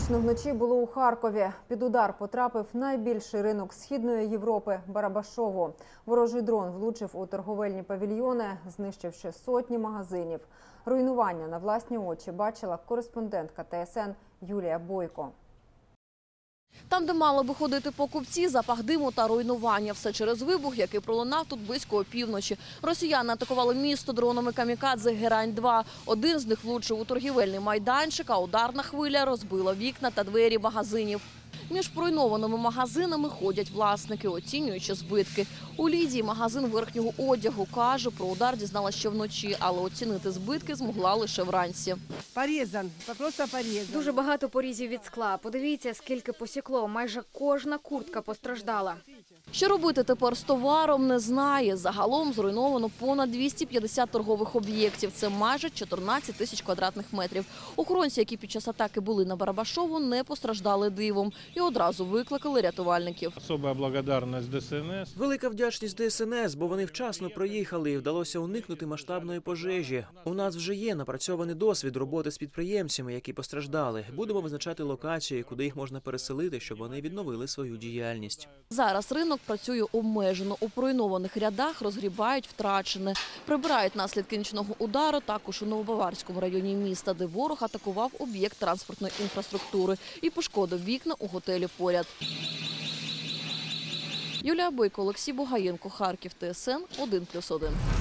Гучно вночі було у Харкові. Під удар потрапив найбільший ринок східної Європи Барабашово. Ворожий дрон влучив у торговельні павільйони, знищивши сотні магазинів. Руйнування на власні очі бачила кореспондентка ТСН Юлія Бойко. Там, де мали би ходити покупці, запах диму та руйнування. Все через вибух, який пролунав тут близько опівночі. Росіяни атакували місто дронами камікадзе Герань-2. Один з них влучив у торгівельний майданчик, а ударна хвиля розбила вікна та двері магазинів. Між пройнованими магазинами ходять власники, оцінюючи збитки. У Лідії магазин верхнього одягу каже, про удар дізналася ще вночі, але оцінити збитки змогла лише вранці. Порезан, просто. Дуже багато порізів від скла. Подивіться, скільки посікло. Майже кожна куртка постраждала. Що робити тепер з товаром, не знає. Загалом зруйновано понад 250 торгових об'єктів. Це майже 14 тисяч квадратних метрів. Охоронці, які під час атаки були на Барабашову, не постраждали дивом і одразу викликали рятувальників. Особа благодарність ДСНС. Велика вдячність ДСНС, бо вони вчасно приїхали і вдалося уникнути масштабної пожежі. У нас вже є напрацьований досвід роботи з підприємцями, які постраждали. Будемо визначати локації, куди їх можна переселити, щоб вони відновили свою діяльність. Зараз ринок працює обмежено. У поруйнованих рядах розгрібають втрачене. Прибирають наслідки нічного удару також у Новобаварському районі міста, де ворог атакував об'єкт транспортної інфраструктури і пошкодив вікна у готелі поряд. Юлія Бойко, Олексій Бугаєнко, Харків, ТСН 1+,1.